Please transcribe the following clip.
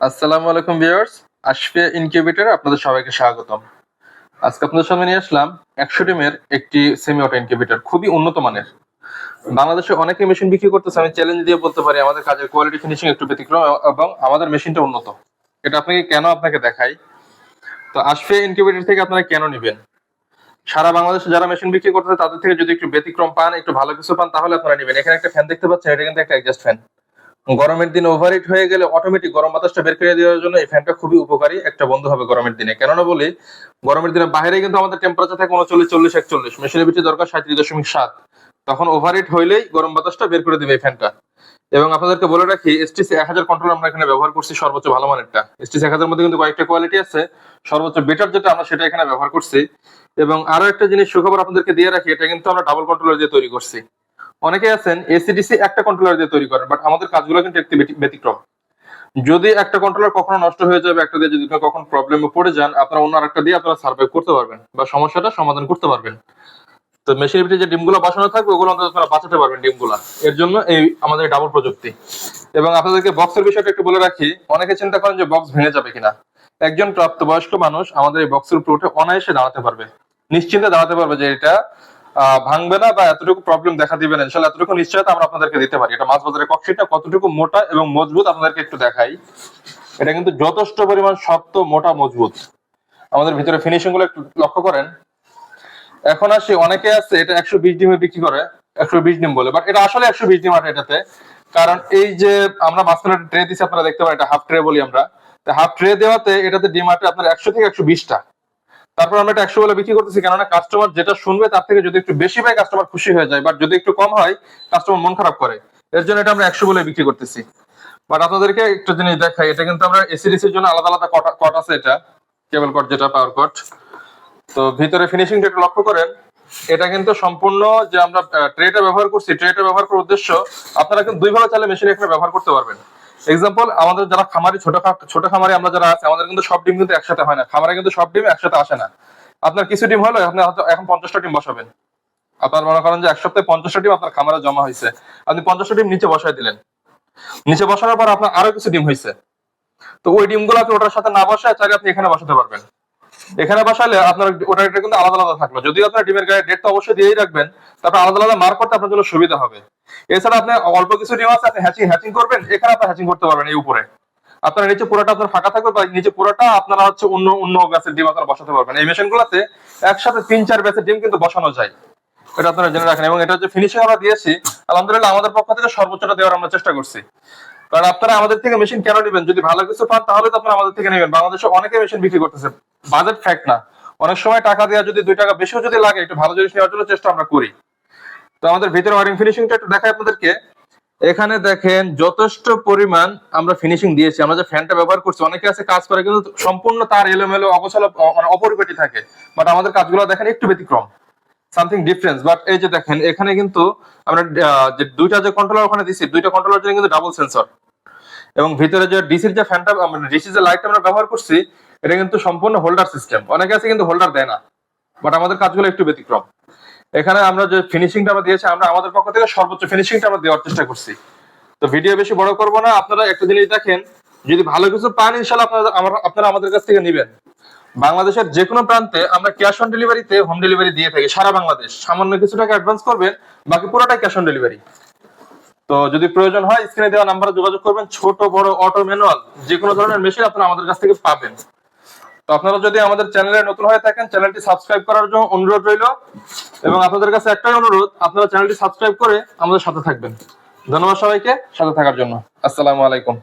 আসসালামু আলাইকুম viewers, Ashfia incubator আপনাদের সবাইকে স্বাগতম। আজকে আপনাদের সামনে নিয়ে আসলাম একশো টিমের একটি সেমি অটো ইনকিউবেটর খুবই উন্নত মানের। বাংলাদেশে অনেকে মেশিন বিক্রি করতেছে, আমি চ্যালেঞ্জ দিয়ে বলতে পারি, আমাদের কাজের কোয়ালিটি ফিনিশিং একটু ব্যতিক্রম, এবং আমাদের মেশিনটা উন্নত। এটা আপনাকে কেন আপনাকে দেখাই? তো আশফিয়া ইনকিউবেটর থেকে আপনারা কেন নেবেন? সারা বাংলাদেশে যারা মেশিন বিক্রি করতেছে, তাদের থেকে যদি একটু ব্যতিক্রম পান, একটু ভালো কিছু পান, তাহলে আপনারা নেবেন। এখানে একটা ফ্যান দেখতে পাচ্ছেন, এটা কিন্তু একটা অ্যাডজাস্ট ফ্যান গরমের দিনে ওভারহিট হয়ে গেলে অটোমেটিক গরম বাতাসটা বের করে দেওয়ার জন্য এই ফ্যানটা খুবই উপকারী একটা বন্ধু হবে গরমের দিনে। কেননা বলি, গরমের দিনে বাইরে কিন্তু আমাদের টেম্পারেচার থাকে উনচল্লিশ, চল্লিশ, একচল্লিশ। মেশিনের ভিতরে দরকার সাঁত্রিশ দশমিক সাত। তখন ওভারহিট হইলেই গরম বাতাসটা বের করে দিবে এই ফ্যানটা এবং আপনাদেরকে বলে রাখি এসটিসি এক হাজার কন্ট্রোল আমরা এখানে ব্যবহার করছি সর্বোচ্চ ভালো মানেরটা। এসটিসি এক হাজার মধ্যে কিন্তু কয়েকটা কোয়ালিটি আছে। সর্বোচ্চ বেটার যেটা আমরা সেটা এখানে ব্যবহার করছি। এবং আরও একটা জিনিস সুখবর আপনাদেরকে দিয়ে রাখি, এটা কিন্তু আমরা ডাবল কন্ট্রোলার দিয়ে তৈরি করছি। অনেকে আছেন এসিডিসি একটা কন্ট্রোলার দিয়ে তৈরি করেন বাট আমাদের কাজগুলো কিন্তু একটি ব্যতিক্রম। যদি একটা কন্ট্রোলার কখনো নষ্ট হয়ে যাবে, একটা দিয়ে যদি কখন প্রবলেমে পড়ে যান, আপনারা অন্য আরেকটা দিয়ে আপনারা সার্ভাইভ করতে পারবেন বা সমস্যাটা সমাধান করতে পারবেন। তো মেশিনের ভিতরে যে ডিমগুলো বসানো থাকবে, ওগুলো অন্তত আপনারা বাঁচাতে পারবেন ডিমগুলা। এর জন্য এই আমাদের ডাবল প্রযুক্তি। এবং আপনাদেরকে বক্সের বিষয়টা একটু বলে রাখি, অনেকে চিন্তা করেন যে বক্স ভেঙে যাবে কিনা। একজন প্রাপ্তবয়স্ক মানুষ আমাদের এই বক্সের উপরে উঠে অনায়াসে দাঁড়াতে পারবে। নিশ্চিন্তে দাঁড়াতে পারবে যে এটা ভাঙবে না বা এতটুকু প্রবলেম দেখা দিবে না। ইনশাল্লাহ এতটুকু নিশ্চয়তা আমরা আপনাদেরকে দিতে পারি। এটা মাছ বাজারের কক্ষিটা কতটুকু মোটা এবং মজবুত আপনাদেরকে একটু দেখাই। এটা কিন্তু যথেষ্ট পরিমাণ শক্ত, মোটা, মজবুত। আমাদের ভিতরে ফিনিশিংগুলো একটু লক্ষ্য করেন। এখন আসি, অনেকে আছে, এটা একশো বিশ ডিমে বিক্রি করে, একশো বিশ ডিম বলে বাট এটা আসলে একশো বিশ ডিম আছে এটাতে। কারণ এই যে আমরা মাঝখানে ট্রে দিচ্ছি আপনারা দেখতে পারেন, এটা হাফ ট্রে বলি আমরা। হাফ ট্রে দেওয়াতে এটাতে ডিম আটে আপনার একশো থেকে একশো বিশটা। তারপর আমরা একশো বলে বিক্রি করতেছি, কেননা কাস্টমার যেটা শুনবে তার থেকে যদি একটু বেশি পায় কাস্টমার খুশি হয়ে যায়। বাট যদি একটু কম হয় কাস্টমার মন খারাপ করে। এর জন্য এটা আমরা একশো বলে বিক্রি করতেছি। বাট আপনাদেরকে একটু জিনিস দেখাই, এটা কিন্তু আমরা এসিডিসির জন্য আলাদা আলাদা কট আছে এটা কেবল কট যেটা পাওয়ার কট তো ভিতরে ফিনিশিংটা একটু লক্ষ্য করেন, এটা কিন্তু সম্পূর্ণ যে আমরা ট্রেটা ব্যবহার করছি ট্রেটা ব্যবহার করার উদ্দেশ্য আপনারা কিন্তু দুই ভাবে চাইলে মেশিন এখানে ব্যবহার করতে পারবেন। এক্সাম্পল আমাদের যারা খামারি, ছোট ছোট খামারি আমরা যারা আছে, আমাদের কিন্তু সব ডিম কিন্তু একসাথে হয় না। খামারে কিন্তু সব ডিম একসাথে আসে না। আপনার কিছু ডিম হলো, আপনি এখন পঞ্চাশটা ডিম বসাবেন। আপনার মনে করেন যে এক সপ্তাহে পঞ্চাশটা ডিম আপনার খামারে জমা হয়েছে। আপনি পঞ্চাশটা ডিম নিচে বসাই দিলেন। নিচে বসানোর পর আপনার আরও কিছু ডিম হয়েছে। তো ওই ডিমগুলো আপনি ওটার সাথে না বসায় চাইলে আপনি এখানে বসাতে পারবেন। এখানে বসালে আপনার ওটা কিন্তু আলাদা আলাদা থাকল। যদি আপনার ডিমের গায়ে ডেট তো অবশ্যই দিয়েই রাখবেন, তারপর আলাদা আলাদা মার্ক করতে আপনার জন্য সুবিধা হবে। এছাড়া আপনি অল্প কিছু ডিম আছে, আপনি হ্যাচিং হ্যাচিং করবেন, এখানে আপনি হ্যাচিং করতে পারবেন এই উপরে। আপনার নিচে পুরোটা আপনার ফাঁকা থাকবে বা নিচে পুরোটা আপনারা হচ্ছে অন্য অন্য ব্যাচের ডিম আপনারা বসাতে পারবেন। এই মেশিন গুলোতে একসাথে তিন, চার ব্যাচের ডিম কিন্তু বসানো যায়। এটা আপনারা জেনে রাখেন। এবং এটা যে ফিনিশিং আমরা দিয়েছি। আলহামদুলিল্লাহ আমাদের পক্ষ থেকে সর্বোচ্চটা দেওয়ার আমরা চেষ্টা করছি। কারণ আপনারা আমাদের থেকে মেশিন কেন নেবেন? যদি ভালো কিছু পান, তাহলে তো আপনারা আমাদের থেকে নেবেন। বাংলাদেশে অনেকে মেশিন বিক্রি করতেছে। বাজেট ফ্যাক্ট না। অনেক সময় টাকা দেওয়া যদি দুই টাকা বেশিও যদি লাগে, একটু ভালো জিনিস নেওয়ার জন্য চেষ্টা আমরা করি। তো আমাদের ভিতরে ওয়ারিং ফিনিশিংটা একটু দেখাই আপনাদেরকে। এখানে দেখেন, যথেষ্ট পরিমাণ আমরা ফিনিশিং দিয়েছি। আমরা যে ফ্যানটা ব্যবহার করছি, অনেকে আছে কাজ করে কিন্তু সম্পূর্ণ তার এলোমেলো, অগোছালো অ- মানে অপরিপাটি থাকে। বাট আমাদের কাজগুলো দেখেন একটু ব্যতিক্রম। সামথিং ডিফারেন্স, বাট এই যে দেখেন, এখানে কিন্তু আমরা যে দুইটা যে কন্ট্রোলার ওখানে দিছি, দুইটা কন্ট্রোলার জন্য কিন্তু ডাবল সেন্সর এবং ভিতরে যে ডিসির যে ফ্যানটা মানে ডিসির যে লাইটটা আমরা ব্যবহার করছি, এটা কিন্তু সম্পূর্ণ হোল্ডার সিস্টেম অনেকে আছে কিন্তু হোল্ডার দেয় না, বাট আমাদের কাজগুলো একটু ব্যতিক্রম। এখানে আমরা যে ফিনিশিংটা আমরা দিয়েছি, আমরা আমাদের পক্ষ থেকে সর্বোচ্চ ফিনিশিংটা আমরা দেওয়ার চেষ্টা করছি। তো ভিডিও বেশি বড় করব না, আপনারা একটা জিনিস দেখেন, যদি ভালো কিছু পান ইনশাল্লাহ আপনারা আপনারা আমাদের কাছ থেকে নেবেন। বাংলাদেশের যে কোনো প্রান্তে আমরা ক্যাশ অন ডেলিভারিতে হোম ডেলিভারি দিয়ে থাকি, সারা বাংলাদেশ। সামান্য কিছু টাকা অ্যাডভান্স করবেন, বাকি পুরোটাই ক্যাশ অন ডেলিভারি তো যদি প্রয়োজন হয় স্ক্রিনে দেওয়া নাম্বারে যোগাযোগ করবেন, ছোট, বড় অটো ম্যানুয়াল যে কোনো ধরনের মেশিন আপনারা আমাদের কাছ থেকে পাবেন। তো আপনারা যদি আমাদের চ্যানেলে নতুন হয়ে থাকেন চ্যানেলটি সাবস্ক্রাইব করার জন্য অনুরোধ রইল। এবং আপনাদের কাছে একটাই অনুরোধ, আপনারা চ্যানেলটি সাবস্ক্রাইব করে আমাদের সাথে থাকবেন। ধন্যবাদ সবাইকে, সাথে থাকার জন্য। আসসালামু আলাইকুম।